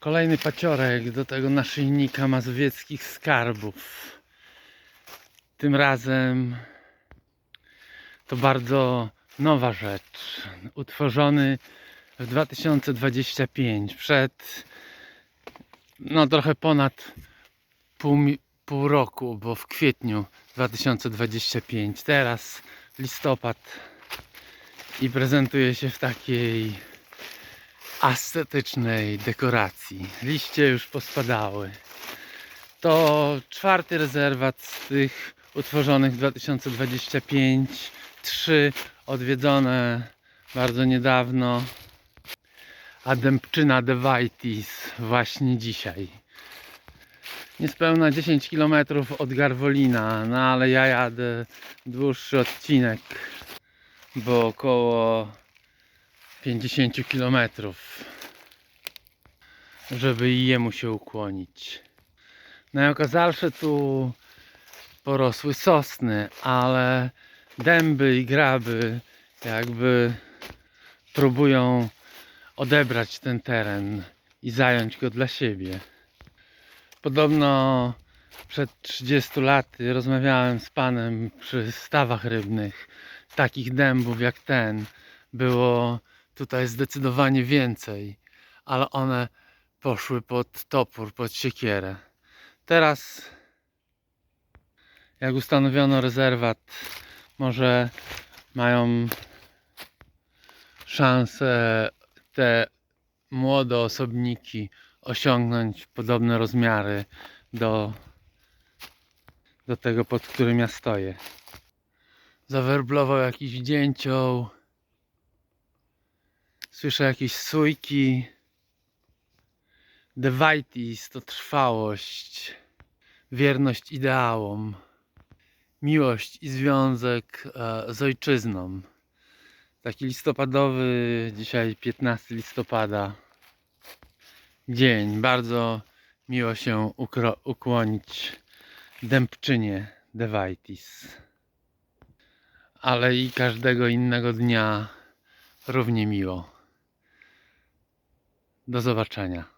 Kolejny paciorek do tego naszyjnika mazowieckich skarbów. Tym razem to bardzo nowa rzecz. Utworzony w 2025 przed no trochę ponad pół, pół roku, bo w kwietniu 2025. Teraz listopad i prezentuje się w takiej estetycznej dekoracji. Liście już pospadały. To czwarty rezerwat z tych utworzonych w 2025. Trzy odwiedzone bardzo niedawno. A Dębczyna de Wajtis właśnie dzisiaj. Niespełna 10 km od Garwolina, no ale ja jadę dłuższy odcinek, bo około 50 km, żeby i jemu się ukłonić. Najokazalsze tu porosły sosny, ale dęby i graby jakby próbują odebrać ten teren i zająć go dla siebie. Podobno przed 30 laty rozmawiałem z panem przy stawach rybnych. Takich dębów jak ten było tutaj zdecydowanie więcej, ale one poszły pod topór, pod siekierę. Teraz, jak ustanowiono rezerwat, może mają szansę te młode osobniki osiągnąć podobne rozmiary do, do tego, pod którym ja stoję. Zawerblował jakiś dzięcioł. Słyszę jakieś sójki. Devaitis to trwałość, wierność ideałom, miłość i związek e, z ojczyzną. Taki listopadowy, dzisiaj 15 listopada, dzień. Bardzo miło się ukłonić dębczynie Devaitis. Ale i każdego innego dnia równie miło. Do zobaczenia.